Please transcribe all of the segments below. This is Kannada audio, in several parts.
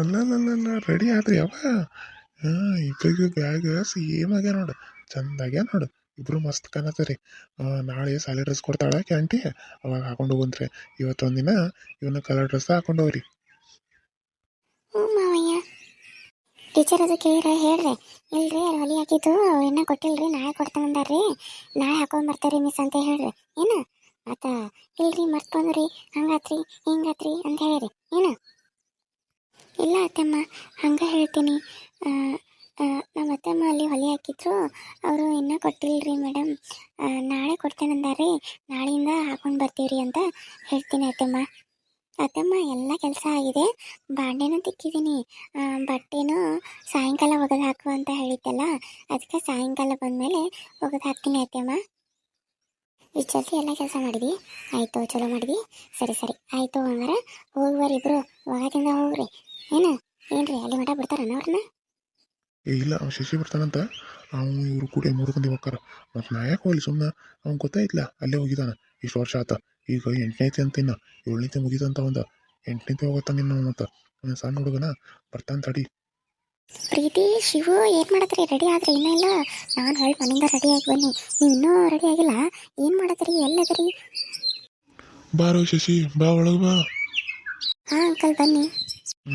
ಅಲ್ಲ ರೆಡಿ ಆದ್ರಿ ಅವ. ಹಾಂ ಇಬ್ಬರಿಗೂ ಬ್ಯಾಗ್ ಸೇಮ್ ಆಗ್ಯ ನೋಡು. ಚಂದಾಗ್ಯ ನೋಡು. ಇಬ್ರು ಮಸ್ತ್ ಕಾಣತ್ತರಿ. ನಾಳೆ ಸಾಲಿ ಡ್ರೆಸ್ ಕೊಡ್ತಾಳ ಕ್ಯಾಂಟಿ ಅವಾಗ ಹಾಕೊಂಡು ಹೋಗಂತ್ರಿ ದಿನ ಇವನ್ನ ಕಲರ್ ಡ್ರೆಸ್ ಹಾಕೊಂಡು ಹೋಗ್ರಿ. ಹ್ಞೂ ಮಾವಯ್ಯ. ಟೀಚರ್ ಅದು ಕೇಳಿರ ಹೇಳ್ರಿ. ಇಲ್ರಿ, ಅಲ್ಲಿ ಹೊಲಿ ಹಾಕಿದ್ದು. ಇನ್ನೂ ಕೊಟ್ಟಿಲ್ರಿ, ನಾಳೆ ಕೊಡ್ತಾನಂದಾರ್ರಿ ನಾಳೆ ಹಾಕೊಂಡು ಬರ್ತಾರೆ ಮಿಸ್ ಅಂತ ಹೇಳ್ರಿ. ಏನು? ಆತ, ಇಲ್ರಿ, ಮರ್ತ್ ಬಂದ್ರಿ. ಹಂಗಾತ್ರಿ, ಹಿಂಗಾತ್ರಿ ಅಂತ ಹೇಳಿರಿ. ಏನ? ಇಲ್ಲ ಅತ್ತಮ್ಮ, ಹಂಗೆ ಹೇಳ್ತೀನಿ. ನಮ್ಮ ಅತ್ತಮ್ಮ ಅಲ್ಲಿ ಹೊಲಿ ಹಾಕಿದ್ರು. ಅವರು ಇನ್ನೂ ಕೊಟ್ಟಿಲ್ಲರಿ ಮೇಡಮ್. ನಾಳೆ ಕೊಡ್ತೇನಂದಾರ್ರಿ, ನಾಳೆಯಿಂದ ಹಾಕೊಂಡು ಬರ್ತೀವ್ರಿ ಅಂತ ಹೇಳ್ತೀನಿ ಅತ್ತಮ್ಮ. ಅತ್ತಮ್ಮ, ಎಲ್ಲ ಕೆಲಸ ಆಗಿದೆ. ಬಾಂಡೆನೂ ತಿಕ್ಕಿದ್ದೀನಿ ಬಟ್ಟೆನೂ ಸಾಯಂಕಾಲ ಒಗೆದು ಹಾಕು ಅಂತ ಹೇಳಿದ್ದಲ್ಲ, ಅದಕ್ಕೆ ಸಾಯಂಕಾಲ ಬಂದಮೇಲೆ ಒಗೆದು ಹಾಕ್ತೀನಿ ಅತ್ತಮ್ಮ. ಜಲ್ದಿ ಎಲ್ಲ ಕೆಲಸ ಮಾಡಿದ್ವಿ. ಆಯಿತು, ಚಲೋ ಮಾಡಿದ್ವಿ. ಸರಿ ಸರಿ. ಆಯಿತು ಹಂಗಾರೆ ಹೋಗುವರಿ ಇಬ್ರು. ಒಳಗಿಂದ ಹೋಗ್ರಿ. ಏನು? ಏನ್ರಿ, ಅಲ್ಲಿ ಮಠ ಬಿಡ್ತಾರನ ಅವ್ರನ್ನ? ಇಲ್ಲ ಅವ್ನು ಶಶಿ ಬರ್ತಾನಂತ. ಅವ್ನು ಇವ್ರು ಕೂಡ ಮೂರು ಮಂದಿ ಹೋಗ್ತಾರ. ಮತ್ತು ನಾ ಯಾಕೆ ಹೋಗ್ಲಿ ಸುಮ್ಮನೆ ಅವ್ನು ಗೊತ್ತಾಯ್ತಿಲ್ಲ ಅಲ್ಲೇ ಹೋಗಿದ್ದಾನೆ ಇಷ್ಟು ವರ್ಷ ಆತ. ಈಗ ಎಂಟನೇತಿ ಅಂತ ಇನ್ನ ಏಳನೇತಿ ಮುಗಿದಂತ ಒಂದು. ಎಂಟನೇತಿ ಹೋಗತ್ತ ನಿನ್ನ ಮತ್ತು. ಸಣ್ಣ ಹುಡುಗನ ಬರ್ತಾನೆ ತಡಿ. ಪ್ರೀತಿ ಶಿವು ಏನು ಮಾಡತ್ರಿ ರೆಡಿ ಆದ್ರೆ? ಇನ್ನೂ ಇಲ್ಲ. ನಾನು ಹೇಳಿ ಮನೆಯಿಂದ ರೆಡಿ ಆಗಿ ಬನ್ನಿ. ನೀವು ಇನ್ನೂ ರೆಡಿ ಆಗಿಲ್ಲ? ಏನು ಮಾಡತ್ರಿ ಎಲ್ಲದ್ರಿ? ಬಾರೋ ಶಶಿ ಬಾ ಒಳಗೆ ಬಾ. ಹಾಂ ಅಂಕಲ್ ಬನ್ನಿ.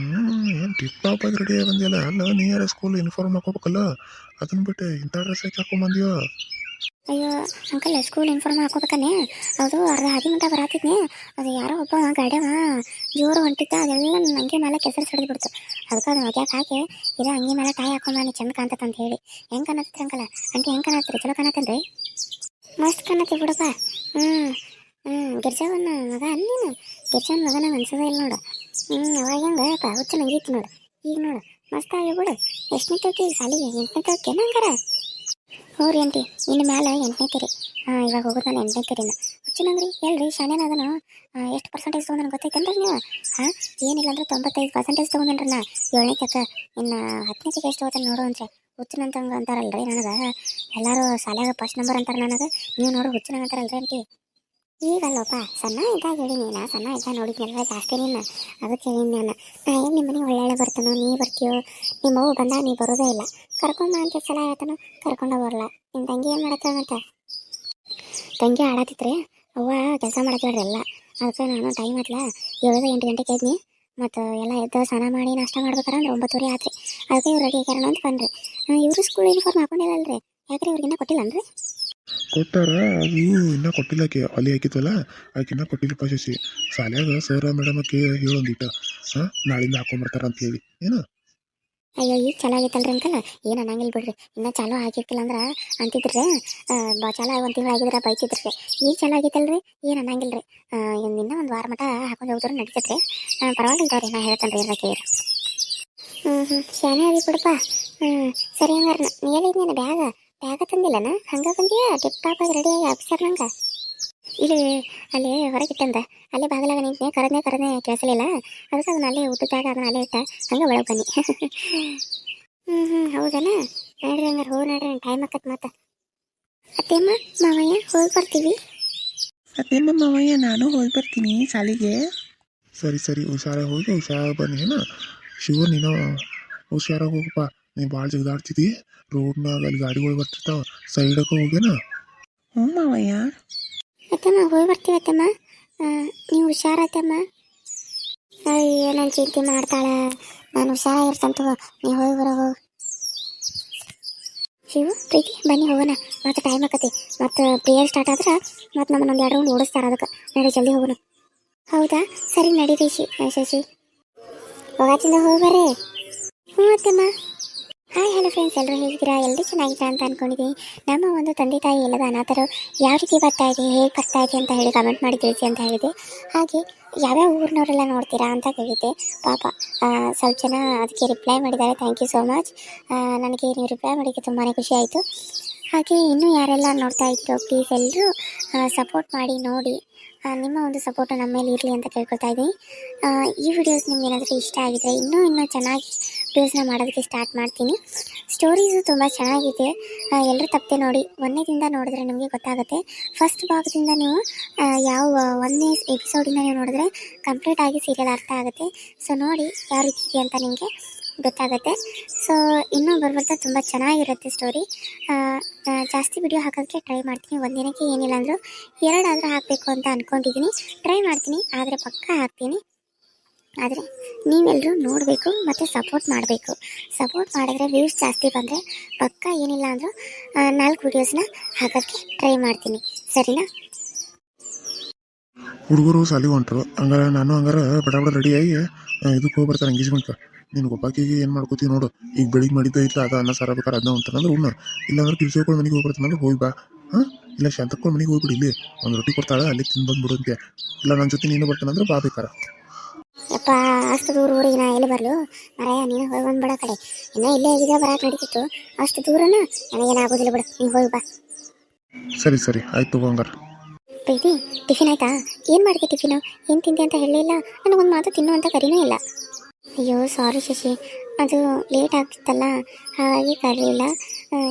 ಏನು ಟಿಪ್ ಟಾಪ್ ಆಗಿ ರೆಡಿ ಬಂದಿಲ್ಲ ಅಲ್ಲ ನೀ ಯಾರ ಸ್ಕೂಲ್ ಯೂನಿಫಾರ್ಮ್ ಹಾಕೋಬೇಕಲ್ಲ? ಅದನ್ನ ಬಿಟ್ಟು ಇಂಥ ಡ್ರೆಸ್ ಹಾಕಿ ಹಾಕೊಂಬಂದಿಯೋ ಅಯ್ಯೋ, ಅಂಕಲ್ ಸ್ಕೂಲ್ ಇನ್ಫಾರ್ಮ್ ಹಾಕೋಬೇಕನೆ ಅದು ಅರ್ಧ ಹದಿ ಮಿನಿಟ ಬರಾತಿದ್ನೆ ಅದು ಯಾರೋ ಒಬ್ಬ ಗಾಡ್ಯವ, ಜೋರು ಹೊಂಟಿದ್ದ, ಅದೆಲ್ಲ ಅಂಗಿ ಮೇಲೆ ಕೆಸರು ಸಿಡಿದು ಬಿಡ್ತು. ಅದಕ್ಕೆ ಅದು ಒಗ್ಯಾಕೆ ಹಾಕಿ ಇಲ್ಲ ಅಂಗಿ ಮೇಲೆ ಟೈ ಹಾಕೊಂಬಾನಿ ಚಂದ ಕಾಣ್ತತ್ ಅಂತ ಹೇಳಿ. ಹೆಂಗೆ ಕಾಣತ್ತೀರಿ ಅಂಕಲ? ಅಂಟಿ ಹೆಂಗೆ ಕಾಣತ್ತೀರಿ? ಚಲೋ ಕಾಣತ್ತೇನ್ರಿ? ಮಸ್ತ್ ಕಾಣತ್ತಿ ಬಿಡಪ್ಪ ಹ್ಞೂ ಹ್ಞೂ ಗಿರ್ಜಾವನ್ನ ಮಗ ಅನ್ನೀನು ಗಿರ್ಜಾವನ್ ಮಗ ನಂಗೆ ಇಲ್ಲ ನೋಡು. ಹ್ಞೂ ಅವಾಗ ಹೆಂಗೆ ಹುಚ್ಚ ನಂಗಿತ್ತು ನೋಡು. ಈಗ ನೋಡು, ಮಸ್ತ್ ಆಗಿ ಬಿಡು. ಎಷ್ಟನೇ ತೋಕಿ ಸಾಲಿಗೆ ಎಂಟನೇ ತೋಕಿ ಹಂಗಾರ ಹ್ಞೂ ರೀ ಆಂಟಿ, ಇನ್ನು ಮೇಲೆ ಎಂಟನೇ ಕೆರೆ ಹಾಂ ಇವಾಗ ಹೋಗೋದು ನಾನು ಎಂಟನೇ ಕೆರೆನ ಹುಚ್ಚಿನಂಗ್ರಿ ಹೇಳ್ರಿ ಶಾಣ್ಯಾನ ಅದನು. ಎಷ್ಟು ಪರ್ಸೆಂಟೇಜ್ ತೊಗೊಂಡನ ಗೊತ್ತೈತೇನ್ರಿ ನೀವು? ಹಾಂ, ಏನಿಲ್ಲ ಅಂದ್ರೆ ತೊಂಬತ್ತೈದು ಪರ್ಸೆಂಟೇಜ್ ತೊಗೊಂಡೇನ್ರಿ ನಾ. ಏಳನೇ ತಕ್ಕ ಇನ್ನು ಹತ್ತನೇ ತಕ್ಕ ಎಷ್ಟು ಹೋಗ್ತಾನೆ ನೋಡು ಹುಚ್ಚಿನಂತಂಗೆ ಅಂತಾರಲ್ರಿ ನನಗೆ. ಎಲ್ಲರೂ ಶಾಲ್ಯಾಗ ಫಸ್ಟ್ ನಂಬರ್ ಅಂತಾರೆ ನನಗೆ. ನೀವು ನೋಡು ಹುಚ್ಚಿನಂಗೆ ಅಂತಾರಲ್ರಿ ಆಂಟಿ. ಈಗಲ್ಲಪ್ಪ ಸಣ್ಣ ಇದ್ದಾಗ ಹೇಳಿ ನಾ ಸಣ್ಣ ಇದ್ದಾಗ ನೋಡಿದ್ನೆಲ್ಲ ಜಾಸ್ತಿ ನಿನ್ನ ಅದಕ್ಕೆ ಹೇಳಿನಿ ನಾನು, ನಾ ಏನು ನಿಮ್ಮ ಮನೆಗೆ ಒಳ್ಳೆ ಬರ್ತಾನೋ, ನೀ ಬರ್ತೀಯೋ? ನಿಮ್ಮ ಅವು ಬಂದ ನೀ ಬರೋದೇ ಇಲ್ಲ. ಕರ್ಕೊಂಬ ಅಂತ ಸಲ ಹೇಳ್ತಾನೋ, ಕರ್ಕೊಂಡು ಬರಲ್ಲ ನಿಮ್ಮ ತಂಗಿ ಏನು ಮಾಡತ್ತಾಗಂತ ತಂಗಿ ಆಡತ್ತಿತ್ರಿ ಅವ್ವ ಕೆಲಸ ಮಾಡತ್ತೇಳ್ರಿ ಎಲ್ಲ. ಅದಕ್ಕೆ ನಾನು ಟೈಮ್ ಆತ್ಲ ಏಳು ಎಂಟು ಗಂಟೆಗೆ ಇದ್ನಿ ಮತ್ತು ಎಲ್ಲ ಎದ್ದು ಸ್ನಾನ ಮಾಡಿ ನಾಷ್ಟ ಮಾಡ್ಬೇಕಾರೆ ಅಂದ್ರೆ ಒಂಬತ್ತುವರೆ ಆತ್ರಿ. ಅದಕ್ಕೆ ಇವ್ರು ರೆಡಿ ಆಗ್ಯಾರ ಅಂತ ಬಂದ್ರಿ. ಇವರು ಸ್ಕೂಲ್ ಯೂನಿಫಾರ್ಮ್ ಹಾಕೊಂಡಿಲ್ಲಲ್ರಿ ಯಾಕ್ರಿ ಇವ್ರಿಗಿನ್ನ ಕೊಟ್ಟಿಲ್ಲನ್ರಿ? ಕೊಟ್ಟಾರ? ಅದು ಇನ್ನ ಕೊಟ್ಟಿಲ್ಲ ಆಕೆ. ಅಲ್ಲಿ ಹಾಕಿತ್ತಲ್ಲ? ಆಕೆ ಇನ್ನೂ ಕೊಟ್ಟಿಲ್ಲಪ್ಪ ಶಶಿ ಶಾಲ್ಯಾಗ ಸರ್ ಮೇಡಮ್ ಆಕೆ ಹೇಳೊಂದಿಟ್ಟ ಹಾಂ? ನಾಳಿಂದ ಹಾಕೊಂಬರ್ತಾರ ಅಂತ ಹೇಳಿ. ಏನು? ಅಯ್ಯೋ ಈಗ ಚಾಲು ಆಗೈತಲ್ರಿ ಅಂಕಲ್. ಏನ ಅನ್ನಂಗಿಲ್ಲ ಬಿಡ್ರಿ. ಇನ್ನ ಚಾಲು ಆಗಿರ್ತಿಲ್ಲ ಅಂದ್ರೆ ಅಂತಿದ್ರೆ. ಬಾ, ಚಾಲು ಒಂದು ತಿಂಗಳು ಆಗಿದ್ರೆ ಬೈತಿದ್ರಿ. ಈಗ ಚಾಲು ಆಗೈತಲ್ರಿ? ಏನು ಅನ್ನಂಗಿಲ್ಲ ರೀ ಇನ್ನೂ ಒಂದು ವಾರ ಮಟ ಹಾಕೊಂಡು ಹೋಗ್ತಾರ ನಡೀತೈತ್ರಿ. ಪರವಾಗಿಲ್ಲ ತಗೋರಿ, ನಾ ಹೇಳ್ತೇನೆ ರೀ ಇರಕ್ಕೆ ಹ್ಮ್ ಹ್ಮ್. ಶಾನೆ ಆಗಿ ಬಿಡಪ್ಪ. ಹ್ಮ್. ಸರಿ ಹಂಗಾರೆ, ನೀ ಎಲ್ಲಿದ್ದೀನಿ ಬ್ಯಾಗ? ಬ್ಯಾಗ ತಂದಿಲ್ಲನ? ಹಂಗ ಬಂದಿಯ? ಟಿಪ್ ಟಾಪ್ ಆಗಿ ರೆಡಿಯಾಗಿ ಆಫೀಸರ್ ನಂಗೆ? ಇಲ್ಲಿ ಅಲ್ಲಿ ಹೊರಗಿಟ್ಟಂದ. ಅಲ್ಲೇ ಬಾಗಿಲಾಗ ನಿಂತೆ ಕರದ್ನೆ ಕರದ್ನೆ ಕೇಳಿಸಲಿಲ್ಲ. ಅದಕ್ಕೆ ಅದನ್ನ ಅಲ್ಲೇ ಊಟದಾಗ ಅದನ್ನ ಅಲ್ಲೇ ಇಟ್ಟ ಹಂಗೆ ಒಳಗೆ ಬನ್ನಿ. ಹ್ಞೂ ಹ್ಞೂ ಹೌದನ? ನೋಡ್ರಿ ಹಂಗಾರೆ ಹೋಗಿ ನೋಡ್ರಿ ಟೈಮ್ ಆಕತ್ ಮತ್ತೆ. ಅತ್ತೇಮ್ಮ ಮಾವಯ್ಯ ಹೋಗಿ ಬರ್ತೀವಿ. ಅತ್ತೇಮ್ಮ ಮಾವಯ್ಯ ನಾನು ಹೋಗಿ ಬರ್ತೀನಿ ಸಾಲಿಗೆ ಸರಿ ಸರಿ ಹುಷಾರಾಗಿ ಹೋಗಿ ಹುಷಾರಾಗಿ ಬನ್ನಿ ಏನ ಶಿವ ನೀನು ಹುಷಾರಾಗಿ ಹೋಗಪ್ಪ. ನೀ ಭಾಳ ಜಿಗ್ದಾಡ್ತಿದ್ದಿ ರೋಡ್ನಾಗ ಅಲ್ಲಿ ಗಾಡಿಗಳು ಬರ್ತಿರ್ತಾವ ಸೈಡಕ್ಕೆ ಹೋಗೇನ ಹ್ಞೂ ಮಾವಯ್ಯ. ಅತ್ತಮ್ಮ ಹೋಗಿ ಬರ್ತೀವಿ ಅತ್ತಮ್ಮ. ನೀವು ಹುಷಾರತ್ತಮ್ಮ. ಅಯ್ಯೋ ನಾನು ಚಿಂತೆ ಮಾಡ್ತಾಳೆ. ನಾನು ಹುಷಾರಾಗಿರ್ತಂತ ನೀವು ಹೋಗಿ ಬರೋ ಹೋಗಿ. ಶಿವು ಪ್ರೀತಿ ಬನ್ನಿ ಹೋಗೋಣ. ಮತ್ತೆ ಟೈಮ್ ಆಕತಿ. ಮತ್ತೆ ಪ್ರೇಯರ್ ಸ್ಟಾರ್ಟ್ ಆದ್ರೆ ಮತ್ತೆ ನಮ್ಮನ್ನ ಒಂದು ಎರಡು ರೌಂಡ್ ಓಡಿಸ್ತಾರೆ ಅದಕ್ಕೆ. ನಡಿ ಜಲ್ದಿ ಹೋಗೋಣ. ಹೌದಾ? ಸರಿ ನಡೀರಿ ಶಿ ಶಶಿ. ಹೋಗಾಚಿಂದ ಹೋಗಿ ಬರ್ರಿ. ಹ್ಞೂ ಅತ್ತಮ್ಮ. ಹಾಯ್ ಹಲೋ ಫ್ರೆಂಡ್ಸ್ ಎಲ್ಲರೂ ಹೇಗಿದ್ದೀರಾ? ಎಲ್ಲರೂ ಚೆನ್ನಾಗಿದ್ದೀರಾ ಅಂತ ಅಂದ್ಕೊಂಡಿದ್ದೀನಿ ನಮ್ಮ ಒಂದು ತಂದೆ ತಾಯಿ ಇಲ್ಲದ ಅನಾಥರು ಯಾವ ರೀತಿ ಬರ್ತಾ ಇದೆ, ಹೇಗೆ ಬರ್ತಾ ಇದೆ ಅಂತ ಹೇಳಿ ಕಮೆಂಟ್ ಮಾಡಿ ತಿಳಿಸಿ ಅಂತ ಹೇಳಿದೆ. ಹಾಗೆ ಯಾವ್ಯಾವ ಊರಿನವರೆಲ್ಲ ನೋಡ್ತೀರಾ ಅಂತ ಕೇಳಿದ್ದೆ. ಪಾಪ ಸ್ವಲ್ಪ ಜನ ಅದಕ್ಕೆ ರಿಪ್ಲೈ ಮಾಡಿದ್ದಾರೆ. ಥ್ಯಾಂಕ್ ಯು ಸೋ ಮಚ್ ನನಗೆ ನೀವು ರಿಪ್ಲೈ ಮಾಡಿದ್ದಕ್ಕೆ ತುಂಬಾ ಖುಷಿ ಆಯಿತು. ಹಾಗೆ ಇನ್ನೂ ಯಾರೆಲ್ಲ ನೋಡ್ತಾ ಇದ್ದೀರೋ ಪ್ಲೀಸ್ ಎಲ್ಲರೂ ಸಪೋರ್ಟ್ ಮಾಡಿ, ನೋಡಿ. ನಿಮ್ಮ ಒಂದು ಸಪೋರ್ಟ್ ನಮ್ಮ ಮೇಲೆ ಇರಲಿ ಅಂತ ಕೇಳ್ಕೊಳ್ತಾ ಇದ್ದೀನಿ. ಈ ವಿಡಿಯೋಸ್ ನಿಮ್ಗೆ ಏನಾದರೂ ಇಷ್ಟ ಆಗಿದ್ರೆ ಇನ್ನೂ ಇನ್ನೂ ಚೆನ್ನಾಗಿ ವಿಡಿಯೋಸ್ನ ಮಾಡೋದಕ್ಕೆ ಸ್ಟಾರ್ಟ್ ಮಾಡ್ತೀನಿ. ಸ್ಟೋರೀಸು ತುಂಬ ಚೆನ್ನಾಗಿದೆ. ಎಲ್ಲರೂ ತಪ್ಪದೆ ನೋಡಿ. ಒಂದನೇದಿಂದ ನೋಡಿದ್ರೆ ನಿಮಗೆ ಗೊತ್ತಾಗುತ್ತೆ. ಫಸ್ಟ್ ಭಾಗದಿಂದ ನೀವು ಯಾವ ಒಂದನೇ ಎಪಿಸೋಡಿಂದ ನೀವು ನೋಡಿದ್ರೆ ಕಂಪ್ಲೀಟ್ ಆಗಿ ಸೀರಿಯಲ್ ಅರ್ಥ ಆಗುತ್ತೆ. ಸೊ ನೋಡಿ, ಯಾವ ರೀತಿ ಅಂತ ನಿಮಗೆ ಗೊತ್ತಾಗುತ್ತೆ. ಸೊ ಇನ್ನೂ ಬರ್ಬರ್ತಾ ತುಂಬ ಚೆನ್ನಾಗಿರುತ್ತೆ ಸ್ಟೋರಿ ಜಾಸ್ತಿ ವಿಡಿಯೋ ಹಾಕೋದಕ್ಕೆ ಟ್ರೈ ಮಾಡ್ತೀನಿ. ಒಂದಿನಕ್ಕೆ ಏನಿಲ್ಲ ಅಂದರೂ ಎರಡಾದರೂ ಹಾಕಬೇಕು ಅಂತ ಅಂದ್ಕೊಂಡಿದ್ದೀನಿ ಟ್ರೈ ಮಾಡ್ತೀನಿ, ಆದರೆ ಪಕ್ಕ ಹಾಕ್ತೀನಿ. ಆದರೆ ನೀವೆಲ್ಲರೂ ನೋಡಬೇಕು ಮತ್ತು ಸಪೋರ್ಟ್ ಮಾಡಬೇಕು. ಸಪೋರ್ಟ್ ಮಾಡಿದ್ರೆ ವ್ಯೂಸ್ ಜಾಸ್ತಿ ಬಂದರೆ ಪಕ್ಕ ಏನಿಲ್ಲ ಅಂದರೂ ನಾಲ್ಕು ವೀಡಿಯೋಸ್ನ ಹಾಕೋಕ್ಕೆ ಟ್ರೈ ಮಾಡ್ತೀನಿ. ಸರಿನಾ? ಹುಡುಗರು ಸಾಲಿ ಹೊಂಟರು. ಹಂಗಾರೆ ನಾನು ಹಂಗಾರೆ ಬಡ ಬಡ ರೆಡಿಯಾಗಿ ಇದಕ್ಕೆ ಹೋಗ್ಬರ್ತಾರೆ ನೀನು ಒಬ್ಬಾಕಿಗೆ ಏನು ಮಾಡ್ಕೋತೀವಿ ನೋಡು. ಈಗ ಬೆಳಿಗ್ಗೆ ಮಾಡಿದ್ದ ಇಲ್ಲ ಅದ ಅನ್ನ ಸಾರ ಬೇಕಾರೆ ಅದನ್ನ ಅಂತಾನಂದ್ರೆ ಉಣ್ಣ. ಇಲ್ಲಾಂದ್ರೆ ಕಿರ್ಸೋಕೊಂಡು ಮನೆಗೆ ಹೋಗಿ ಬರ್ತಾನಂದ್ರೆ ಹೋಗಿ ಬಾ. ಹಾಂ? ಇಲ್ಲ ಶಾಂತಕ್ಕೊಂಡು ಮನೆಗೆ ಹೋಗ್ಬಿಡಿ ಇಲ್ಲಿ. ಒಂದು ರೊಟ್ಟಿ ಕೊಡ್ತಾಳೆ ಅಲ್ಲಿ ತಿಂದು ಬಂದ್ಬಿಡೋಂತೆ ಇಲ್ಲ ನನ್ನ ಜೊತೆ ನೀನು ಬರ್ತಾನಂದ್ರೆ ಬಾ ಬೇಕಾರ. ಯಪ್ಪ ಅಷ್ಟು ದೂರ ಊರಿಗೆ ನಾ ಎಲ್ಲಿ ಬರಲು? ಮರಾಯ ನೀನು ಹೋಗಿ ಬಂದ್ಬಿಡ ಕಡೆ. ಇನ್ನೂ ಇಲ್ಲೇ ಹೇಗಿದೆ ಬರಕ್ಕೆ ನಡೀತಿತ್ತು. ಅಷ್ಟು ದೂರನ? ನನಗೇನಾಗೋದಿಲ್ಲ ಬಿಡು. ನೀನು ಹೋಗಿ ಬಾ. ಸರಿ ಸರಿ. ಆಯ್ತು ಹಂಗಾರ ಪ್ರೀತಿ ಟಿಫಿನ್ ಆಯ್ತಾ? ಏನು ಮಾಡಿದೆ ಟಿಫಿನು? ಏನು ತಿಂದೆ ಅಂತ ಹೇಳಲಿಲ್ಲ ನನಗೊಂದು ಮಾತು ತಿನ್ನು ಅಂತ ಕರೀನೂ ಇಲ್ಲ. ಅಯ್ಯೋ ಸಾರಿ ಶಶಿ. ಅದು ಲೇಟ್ ಆಗ್ತಿತ್ತಲ್ಲ, ಹಾಗಾಗಿ ಕರಲಿಲ್ಲ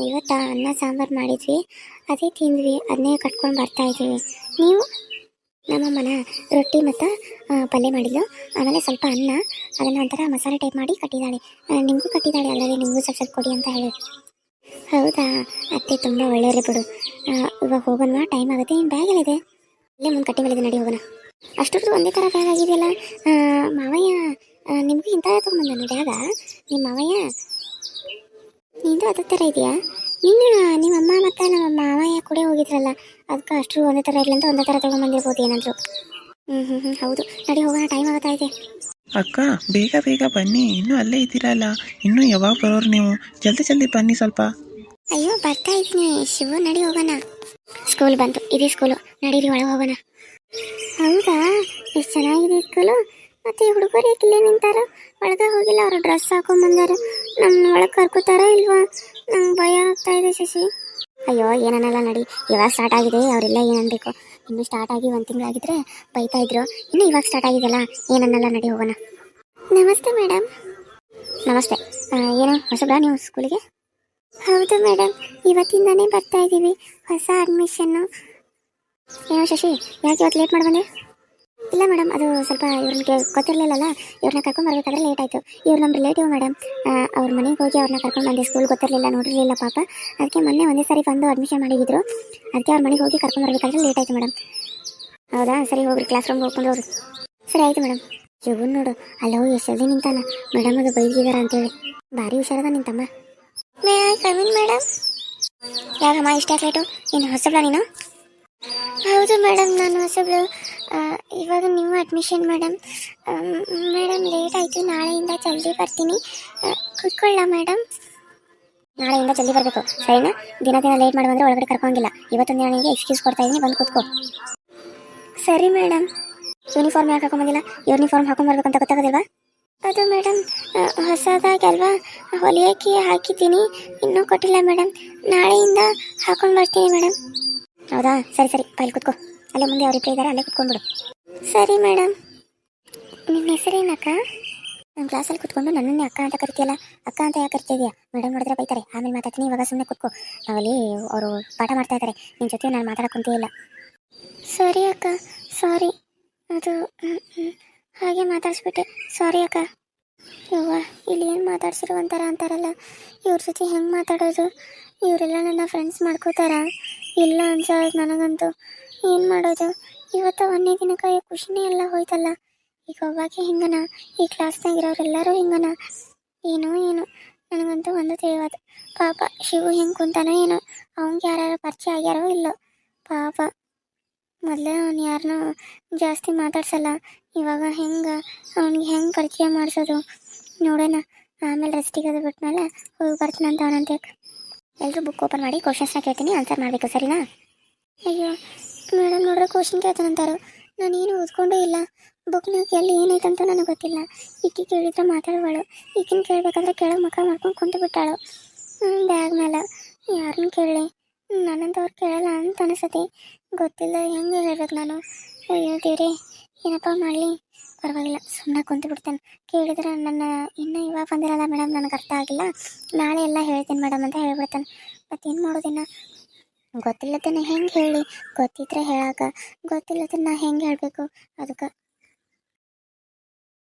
ಇವತ್ತು ಅನ್ನ ಸಾಂಬಾರು ಮಾಡಿದ್ವಿ. ಅದೇ ತಿಂದ್ವಿ, ಅದನ್ನೇ ಕಟ್ಕೊಂಡು ಬರ್ತಾ ಇದ್ದೀವಿ ನೀವು? ನಮ್ಮಮ್ಮನ ರೊಟ್ಟಿ ಮತ್ತು ಪಲ್ಯ ಮಾಡಿದ್ಲು. ಆಮೇಲೆ ಸ್ವಲ್ಪ ಅನ್ನ, ಅದನ್ನ ಒಂಥರ ಮಸಾಲೆ ಟೈಪ್ ಮಾಡಿ ಕಟ್ಟಿದ್ದಾಳೆ. ನಿಮಗೂ ಕಟ್ಟಿದ್ದಾಳೆ ಅಲ್ಲದೆ ನಿಮಗೂ ಸ್ವಲ್ಪ ಸ್ವಲ್ಪ ಕೊಡಿ ಅಂತ ಹೇಳಿ. ಹೌದಾ? ಅತ್ತೆ ತುಂಬ ಒಳ್ಳೆಯವ್ರೆ ಬಿಡು. ಇವಾಗ ಹೋಗೋಣ ಟೈಮ್ ಆಗುತ್ತೆ. ಏನು ಬ್ಯಾಗಲ್ಲಿದೆ ಇಲ್ಲೇ ಮುಂದೆ ಕಟ್ಟಿ ಮೇಲೆ ನಡಿ ಹೋಗೋಣ. ಅಷ್ಟೊಂದು ಒಂದೇ ಥರ ಬ್ಯಾಗ್ ಆಗಿದೆಯಲ್ಲ? ಮಾವಯ್ಯ. ನಿಮಗೂ ಇಂಥ ತೊಗೊಂಬಂದನು ಬ್ಯಾಗ ನಿಮ್ಮ ಮಾವಯ್ಯ? ನಿಂದು ಅದೇ ಥರ ಇದೆಯಾ? ನಿನ್ನ ನಿಮ್ಮ ಅಮ್ಮ ಮತ್ತು ನಮ್ಮ ಮಾವಯ್ಯ ಕೂಡ ಹೋಗಿದ್ರಲ್ಲ ಅದಕ್ಕೆ ಅಷ್ಟು ಒಂದೇ ಥರ ಇರಲಿ ಅಂತ ಒಂದೇ ಥರ ತೊಗೊಂಬಂದಿರ್ಬೋದು ಏನಾದರೂ? ಹ್ಞೂ ಹ್ಞೂ ಹ್ಞೂ ಹೌದು. ನಡಿ ಹೋಗೋಣ ಟೈಮ್ ಆಗ್ತಾ ಇದೆ. ಅಕ್ಕ ಬೇಗ ಬೇಗ ಬನ್ನಿ. ಇನ್ನೂ ಅಲ್ಲೇ ಇದ್ದೀರಲ್ಲ. ಇನ್ನೂ ಯಾವಾಗ ಬರೋರು ನೀವು? ಜಲ್ದಿ ಜಲ್ದಿ ಬನ್ನಿ ಸ್ವಲ್ಪ. ಅಯ್ಯೋ ಬರ್ತಾ ಇದ್ದೀನಿ. ಶಿವು ನಡಿ ಹೋಗೋಣ. ಸ್ಕೂಲ್ ಬಂತು. ಇದೇ ಸ್ಕೂಲು ನಡೀರಿ ಒಳಗೆ ಹೋಗೋಣ. ಹೌದಾ? ಎಷ್ಟು ಚೆನ್ನಾಗಿದೆ ಸ್ಕೂಲು ಮತ್ತೆ ಈ ಹುಡುಗರು ಇಲ್ಲಿ ನಿಂತಾರ, ಒಳಗೆ ಹೋಗಿಲ್ಲ, ಅವರು ಡ್ರೆಸ್ ಹಾಕೊಂಡ್ ಬಂದಾರ. ನಮ್ಮನ್ನ ಒಳಗೆ ಕರ್ಕೋತಾರ ಇಲ್ವಾ? ನಂಗೆ ಭಯ ಆಗ್ತಾ ಇದೆ ಶಶಿ. ಅಯ್ಯೋ, ಏನನ್ನಲ್ಲ ನಡಿ. ಇವಾಗ ಸ್ಟಾರ್ಟ್ ಆಗಿದೆ ಅವರೆಲ್ಲ ಏನನ್ಬೇಕು ಇನ್ನು ಸ್ಟಾರ್ಟ್ ಆಗಿ ಒಂದು ತಿಂಗಳಾಗಿದ್ರೆ ಬೈತಾ ಇದ್ರು. ಇನ್ನು ಇವಾಗ ಸ್ಟಾರ್ಟ್ ಆಗಿದೆಯಲ್ಲ, ಏನನ್ನಲ್ಲ ನಡಿ ಹೋಗೋಣ. ನಮಸ್ತೆ ಮೇಡಮ್ ನಮಸ್ತೆ. ಏನೋ, ಹೊಸಬ್ರಾ ನೀವು ಸ್ಕೂಲಿಗೆ? ಹೌದು ಮೇಡಮ್ ಇವತ್ತಿಂದಾನೇ ಬರ್ತಾ ಇದ್ದೀವಿ ಹೊಸ ಅಡ್ಮಿಷನ್ನು ಏನೋ ಶಶಿ, ಯಾಕೆ ಇವತ್ತು ಲೇಟ್ ಮಾಡಿ ಬಂದೆ ಇಲ್ಲ ಮೇಡಮ್ ಅದು ಸ್ವಲ್ಪ ಇವ್ರನ್ನ ಗೊತ್ತಿರಲಿಲ್ಲಲ್ಲ, ಇವ್ರನ್ನ ಕರ್ಕೊಂಡು ಬರಬೇಕಾದ್ರೆ ಲೇಟ್ ಆಯಿತು. ಇವ್ರು ನಮ್ಮ ರಿಲೇಟಿವ್ ಮೇಡಮ್ ಅವ್ರ ಮನೆಗೆ ಹೋಗಿ ಅವ್ರನ್ನ ಕರ್ಕೊಂಡು ಬಂದೆ ಸ್ಕೂಲ್ ಗೊತ್ತಿರಲಿಲ್ಲ, ನೋಡಿರಲಿಲ್ಲ ಪಾಪ. ಅದಕ್ಕೆ ಮೊನ್ನೆ ಒಂದೇ ಸಾರಿ ಬಂದು ಅಡ್ಮಿಷನ್ ಮಾಡಿದ್ರು. ಅದಕ್ಕೆ ಅವ್ರ ಮನೆಗೆ ಹೋಗಿ ಕರ್ಕೊಂಡು ಬರಬೇಕಾದ್ರೆ ಲೇಟ್ ಆಯಿತು ಮೇಡಮ್ ಹೌದಾ? ಸರಿ, ಹೋಗ್ರಿ ಕ್ಲಾಸ್ ರೂಮ್ಗೆ ಹೋಗ್ಕೊಂಡು ಹೋಗ್ರಿ. ಸರಿ, ಆಯಿತು ಮೇಡಮ್ ಇವನ್ ನೋಡು ಅಲ್ಲ ಹೋಗಿ ಎಷ್ಟು ಜಲ್ದಿ ನಿಂತಾನ? ಮೇಡಮ್ ಅದು ಬೈದಿದಾರ ಅಂತೇಳಿ. ಭಾರಿ ಹುಷಾರದ ನಿಂತಮ್ಮ may I come in madam ಯಾಕಮ್ಮ ಇಷ್ಟ ಲೇಟು ಇನ್ನು ಹೊಸಬ್ಲ ನೀನು? ಹೌದು ಮೇಡಮ್, ನಾನು ಹೊಸಬ್ಳು ಇವಾಗ ನೀವು ಅಡ್ಮಿಷನ್ ಮೇಡಮ್. ಮೇಡಮ್ ಲೇಟ್ ಆಯಿತು, ನಾಳೆಯಿಂದ ಜಲ್ದಿ ಬರ್ತೀನಿ. ಕುತ್ಕೊಳ್ಳ ಮೇಡಮ್. ನಾಳೆಯಿಂದ ಜಲ್ದಿ ಬರಬೇಕು, ಸರಿನಾ? ದಿನ ದಿನ ಲೇಟ್ ಮಾಡಿ ಬಂದರೆ ಒಳಗಡೆ ಕರ್ಕೊಂಗಿಲ್ಲ. ಇವತ್ತೊಂದು ನನಗೆ ಎಕ್ಸ್ಕ್ಯೂಸ್ ಕೊಡ್ತಾ ಇದ್ದೀನಿ, ಬಂದು ಕೂತ್ಕೋ. ಸರಿ ಮೇಡಮ್. ಯೂನಿಫಾರ್ಮ್ ಯಾಕೆ ಹಾಕೊಂಬಂದಿಲ್ಲ? ಯೂನಿಫಾರ್ಮ್ ಹಾಕೊಂಬರ್ಬೇಕು ಅಂತ ಗೊತ್ತಾಗೋದಿಲ್ವಾ? ಅದು ಮೇಡಮ್ ಹೊಸದಾಗಿ ಅಲ್ವಾ? ಹೊಲಿಯೋಕ್ಕೆ ಹಾಕಿದ್ದೀನಿ, ಇನ್ನೂ ಕೊಟ್ಟಿಲ್ಲ ಮೇಡಮ್. ನಾಳೆಯಿಂದ ಹಾಕೊಂಡು ಬರ್ತೀನಿ ಮೇಡಮ್. ಹೌದಾ? ಸರಿ ಸರಿ. ಪೈಲ್ ಕುತ್ಕೋ. ಅಲ್ಲೇ ಮುಂದೆ ಅವ್ರಿಬ್ರು ಇದ್ದಾರೆ ಅಲ್ಲೇ ಕುತ್ಕೊಂಡ್ಬಿಡು. ಸರಿ ಮೇಡಮ್ ನಿನ್ನ ಹೆಸರೇನಕ್ಕ ನನ್ನ ಕ್ಲಾಸಲ್ಲಿ ಕುತ್ಕೊಂಡು ನನ್ನನ್ನೇ ಅಕ್ಕ ಅಂತ ಕರಿತೀಯಲ್ಲ, ಅಕ್ಕ ಅಂತ ಯಾಕೆ ಕರಿತಿದ್ಯಾ? ಮೇಡಮ್ ನೋಡಿದ್ರೆ ಬೈತಾರೆ. ಆಮೇಲೆ ಮಾತಾಡ್ತೀನಿ, ಇವಾಗ ಸುಮ್ಮನೆ ಕುತ್ಕೋ. ನಾವಲ್ಲಿ ಅವರು ಪಾಠ ಮಾಡ್ತಾ ಇದ್ದಾರೆ ನಿನ್ನ ಜೊತೆ ನಾನು ಮಾತಾಡೋಕ್ಕಂತೇ ಇಲ್ಲ. ಸಾರಿ, ಅಕ್ಕ. ಸಾರಿ. ಅದು. ಹಾಗೆ ಮಾತಾಡಿಸ್ಬಿಟ್ಟೆ. ಸಾರಿ, ಅಕ್ಕ. ಯವ್ವ, ಇಲ್ಲಿ ಏನು ಮಾತಾಡ್ಸಿರೋ ಒಂಥರ ಅಂತಾರಲ್ಲ. ಇವ್ರ ಜೊತೆ ಹೆಂಗೆ ಮಾತಾಡೋದು? ಇವರೆಲ್ಲ ನನ್ನ ಫ್ರೆಂಡ್ಸ್ ಮಾಡ್ಕೋತಾರ? ಇಲ್ಲ ಅನ್ಸೋದು ನನಗಂತೂ ಏನು ಮಾಡೋದು? ಇವತ್ತು ಒಂದೇ ದಿನಕ್ಕೆ ಖುಷಿನೇ ಎಲ್ಲ ಹೋಯ್ತಲ್ಲ. ಈಗ ಒಬ್ಬಾಕೆ ಹಿಂಗನ? ಈ ಕ್ಲಾಸ್ನಾಗ ಇರೋರೆಲ್ಲರೂ ಹಿಂಗನ? ಏನೋ, ಏನು. ನನಗಂತೂ ಒಂದು ತಿಳಿಯೋದು ಪಾಪ ಶಿವು ಹೆಂಗೆ ಕುಂತಾನೋ ಏನೋ. ಅವ್ನಿಗೆ ಯಾರು ಪರಿಚಯ ಆಗ್ಯಾರೋ ಇಲ್ಲೋ. ಪಾಪ. ಮೊದಲೇ ಅವ್ನು ಯಾರನ್ನೂ ಜಾಸ್ತಿ ಮಾತಾಡ್ಸಲ್ಲ. ಇವಾಗ ಹೆಂಗೆ? ಅವ್ನಿಗೆ ಹೆಂಗೆ ಪರಿಚಯ ಮಾಡಿಸೋದು? ನೋಡೋಣ. ಆಮೇಲೆ ರೆಸ್ಟಿಗೆ ಅದು ಬಿಟ್ಮೇಲೆ ಹೋಗಿ ಬರ್ತೀನಂತ ಅವನಂತೆ. ಎಲ್ಲರೂ ಬುಕ್ ಓಪನ್ ಮಾಡಿ ಕ್ವಶನ್ಸ್ನ ಕೇಳ್ತೀನಿ ಆನ್ಸರ್ ಮಾಡಬೇಕು, ಸರಿನಾ? ಅಯ್ಯೋ ಮೇಡಮ್ ನೋಡ್ರೆ ಕ್ವಶನ್ ಕೇಳ್ತಾನಂತಾರು. ನಾನು ಏನು ಓದ್ಕೊಂಡೇ ಇಲ್ಲ. ಬುಕ್ನಾಗ ಎಲ್ಲಿ ಏನೈತಂತ ನನಗೆ ಗೊತ್ತಿಲ್ಲ. ಈಕೆ ಕೇಳಿದ್ರೆ ಮಾತಾಡುವಳು. ಈಕಿನ ಕೇಳಬೇಕಂದ್ರೆ ಕೆಳಗೆ ಮುಖ ಮಾಡ್ಕೊಂಡು ಕುಂತು ಬಿಟ್ಟಾಳು. ಬ್ಯಾಗ್ ಮೇಲೆ ಯಾರನ್ನ ಕೇಳಲಿ? ನನ್ನಂತವ್ರು ಕೇಳಲ್ಲ ಅಂತ ಅನಿಸತಿ ಗೊತ್ತಿಲ್ಲ, ಹೆಂಗೆ ಹೇಳ್ಬೇಕು ನಾನು? ಅಯ್ಯೋ, ದೇವ್ರಿ. ಏನಪ್ಪ ಮಾಡಲಿ ಪರವಾಗಿಲ್ಲ ಸುಮ್ಮನೆ ಕುಂತು ಬಿಡ್ತೇನೆ. ಕೇಳಿದ್ರೆ ನನ್ನ ಇನ್ನೂ ಇವಾಗ ಬಂದಿರಲ್ಲ ಮೇಡಮ್, ನನಗೆ ಅರ್ಥ ಆಗಿಲ್ಲ. ನಾಳೆ ಎಲ್ಲ ಹೇಳ್ತೀನಿ ಮೇಡಮ್ ಅಂತ ಹೇಳ್ಬಿಡ್ತಾನೆ. ಮತ್ತೇನು ಮಾಡೋದಿನ್ನ? ಗೊತ್ತಿಲ್ಲದನ್ನ ಹೆಂಗೆ ಹೇಳಿ? ಗೊತ್ತಿದ್ರೆ ಹೇಳಾಕ ಗೊತ್ತಿಲ್ಲದನ್ನ ಹೆಂಗೆ ಹೇಳಬೇಕು? ಅದಕ್ಕೆ